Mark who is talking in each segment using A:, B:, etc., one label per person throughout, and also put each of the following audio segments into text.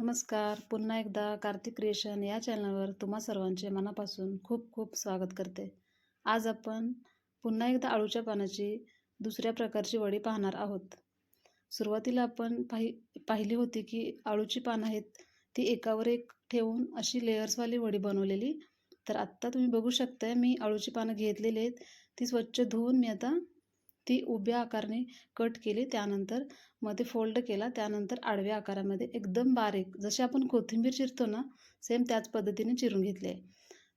A: नमस्कार. पुन्हा एकदा कार्तिक क्रिएशन या चॅनलवर तुम्हा सर्वांचे मनापासून खूप खूप स्वागत करते. आज आपण पुन्हा एकदा आळूच्या पानाची दुसऱ्या प्रकारची वडी पाहणार आहोत. सुरुवातीला आपण पाहि पाहिली होती की आळूची पानं आहेत ती एकावर एक ठेवून अशी लेयर्सवाली वडी बनवलेली. तर आत्ता तुम्ही बघू शकता मी आळूची पानं घेतलेली आहेत ती स्वच्छ धुवून मी आता ती उभ्या आकाराने कट केली त्यानंतरमध्ये फोल्ड केला त्यानंतर आडव्या आकारामध्ये एकदम बारीक जसे आपण कोथिंबीर चिरतो ना सेम त्याच पद्धतीने चिरून घेतले आहे.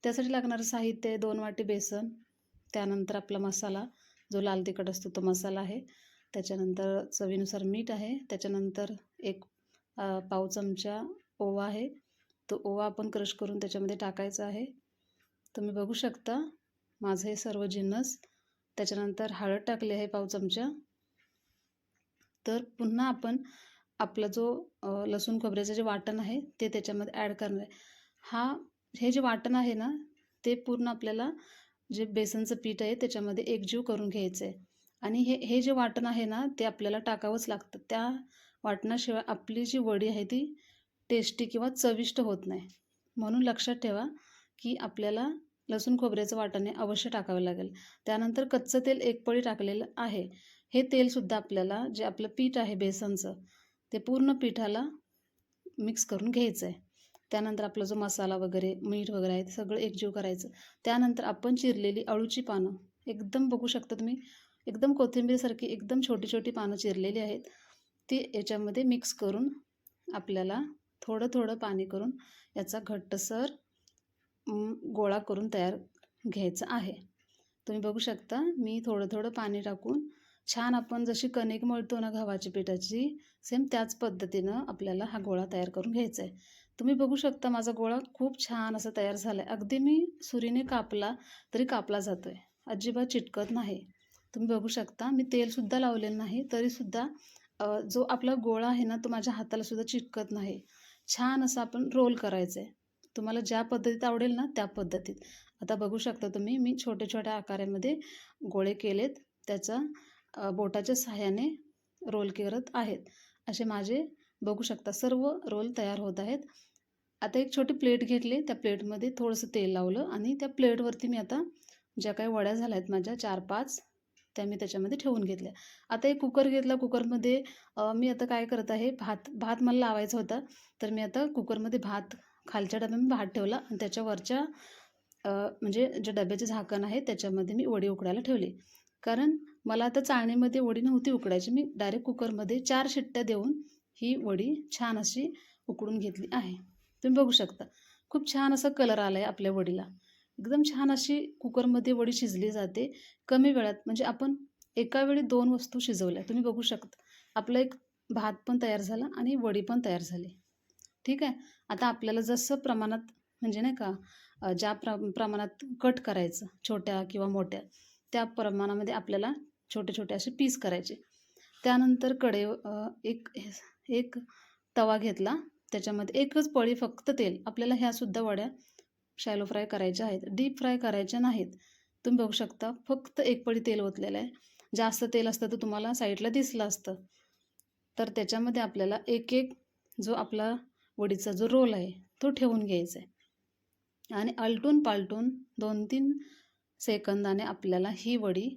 A: त्यासाठी लागणारं साहित्य आहे दोन वाटी बेसन त्यानंतर आपला मसाला जो लाल तिखट असतो तो मसाला आहे. त्याच्यानंतर चवीनुसार मीठ आहे त्याच्यानंतर एक पाव चमचा ओवा आहे. तो ओवा आपण क्रश करून त्याच्यामध्ये टाकायचा आहे. तुम्ही बघू शकता माझं हे सर्व जिन्नस त्याच्यानंतर हळद टाकली आहे पाव चमचा. तर पुन्हा आपण आपला जो लसूण खोबऱ्याचं जे वाटण आहे ते त्याच्यामध्ये ॲड करणार आहे. हा हे जे वाटण आहे ना ते पूर्ण आपल्याला जे बेसनचं पीठ आहे त्याच्यामध्ये एकजीव करून घ्यायचं आहे आणि हे हे जे वाटण आहे ना ते आपल्याला टाकावंच लागतं. त्या वाटणाशिवाय आपली जी वडी आहे ती टेस्टी किंवा चविष्ट होत नाही. म्हणून लक्षात ठेवा की आपल्याला लसूण खोबऱ्याचं वाटाणे अवश्य टाकावं लागेल. त्यानंतर कच्चं तेल एक पळी टाकलेलं आहे. हे तेलसुद्धा आपल्याला जे आपलं पीठ आहे बेसनचं ते पूर्ण पिठाला मिक्स करून घ्यायचं आहे त्यानंतर आपला जो मसाला वगैरे मीठ वगैरे आहे ते सगळं एकजीव करायचं. त्यानंतर आपण चिरलेली अळूची पानं एकदम बघू शकता तुम्ही एकदम कोथिंबीरसारखी एकदम छोटी छोटी पानं चिरलेली आहेत. ती याच्यामध्ये मिक्स करून आपल्याला थोडं थोडं पाणी करून याचा घट्टसर गोळा करून तयार घ्यायचा आहे. तुम्ही बघू शकता मी थोडं थोडं पाणी टाकून छान आपण जशी कणिक मळतो ना गव्हाची पिठाची सेम त्याच पद्धतीनं आपल्याला हा गोळा तयार करून घ्यायचा आहे तुम्ही बघू शकता माझा गोळा खूप छान असा तयार झाला आहे अगदी मी सुरीने कापला तरी कापला जातो आहे अजिबात चिटकत नाही. तुम्ही बघू शकता मी तेलसुद्धा लावलेलं नाही तरीसुद्धा जो आपला गोळा आहे ना तो माझ्या हातालासुद्धा चिटकत नाही. छान असं आपण रोल करायचं आहे तुम्हाला ज्या पद्धतीत आवडेल ना त्या पद्धतीत. आता बघू शकता तुम्ही मी छोट्या छोट्या आकारामध्ये गोळे केलेत. त्याचा बोटाच्या सहाय्याने रोल करत आहेत. असे माझे बघू शकता सर्व रोल तयार होत आहेत. आता एक छोटी प्लेट घेतली त्या प्लेटमध्ये थोडंसं तेल लावलं आणि त्या प्लेटवरती मी आता ज्या काही वड्या झाल्या आहेत माझ्या चार पाच त्या मी त्याच्यामध्ये ठेवून घेतल्या. आता एक कुकर घेतला कुकरमध्ये मी आता काय करत आहे भात भात मला लावायचा होता तर मी आता कुकरमध्ये भात खालच्या डब्यामध्ये भात ठेवला आणि त्याच्यावरच्या म्हणजे जे डब्याचे झाकण आहे त्याच्यामध्ये मी वडी उकडायला ठेवली. कारण मला आता चाळणीमध्ये वडी नव्हती उकडायची मी डायरेक्ट कुकरमध्ये चार शिट्ट्या देऊन ही वडी छान अशी उकडून घेतली आहे. तुम्ही बघू शकता खूप छान असा कलर आला आहे आपल्या वडीला. एकदम छान अशी कुकरमध्ये वडी शिजली जाते कमी वेळात. म्हणजे आपण एका वेळी दोन वस्तू शिजवल्या तुम्ही बघू शकता. आपलं एक भात पण तयार झाला आणि वडी पण तयार झाली. ठीक आहे? आता आपल्याला जसं प्रमाणात म्हणजे नाही का ज्या प्र प्रमाणात कट करायचं छोट्या किंवा मोठ्या त्या प्रमाणामध्ये आपल्याला छोटे छोटे असे पीस करायचे. त्यानंतरकडे एक एक तवा घेतला. त्याच्यामध्ये एकच पळी फक्त तेल. आपल्याला ह्यासुद्धा वड्या शॅलो फ्राय करायच्या आहेत. डीप फ्राय करायच्या नाहीत. तुम्ही बघू शकता फक्त एक पळी तेल ओतलेलं आहे. जास्त तेल असतं तर तुम्हाला साईडला दिसलं असतं. तर त्याच्यामध्ये आपल्याला एक एक जो आपला वडीचा जो रोल आहे तो ठेवून घ्यायचा आहे. आणि आलटून पालटून दोन तीन सेकंदाने आपल्याला ही वडी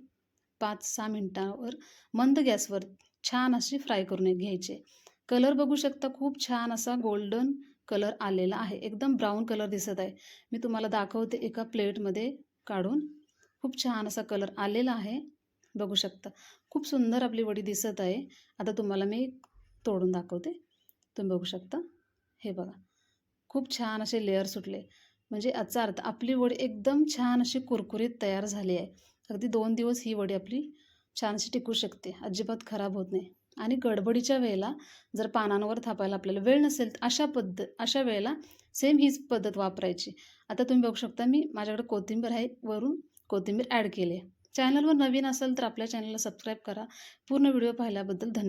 A: पाच सहा मिनटावर मंद गॅसवर छान अशी फ्राय करून घ्यायची कलर बघू शकता खूप छान असा गोल्डन कलर आलेला आहे. एकदम ब्राऊन कलर दिसत आहे. मी तुम्हाला दाखवते एका प्लेटमध्ये काढून. खूप छान असा कलर आलेला आहे. बघू शकता. खूप सुंदर आपली वडी दिसत आहे. आता तुम्हाला मी तोडून दाखवते. तुम्ही बघू शकता. हे बघा. खूप छान असे लेअर सुटले. म्हणजे याचा अर्थ आपली वडी एकदम छान अशी कुरकुरीत तयार झाली आहे. अगदी दोन दिवस ही वडी आपली छानशी टिकू शकते. अजिबात खराब होत नाही. आणि गडबडीच्या वेळेला जर पानांवर थापायला आपल्याला वेळ नसेल तर अशा पद्धत अशा वेळेला सेम हीच पद्धत वापरायची. आता तुम्ही बघू शकता मी माझ्याकडे कोथिंबीर आहे. वरून कोथिंबीर ॲड केली आहे. चॅनलवर नवीन असेल तर आपल्या चॅनलला सबस्क्राईब करा. पूर्ण व्हिडिओ पाहिल्याबद्दल धन्यवाद.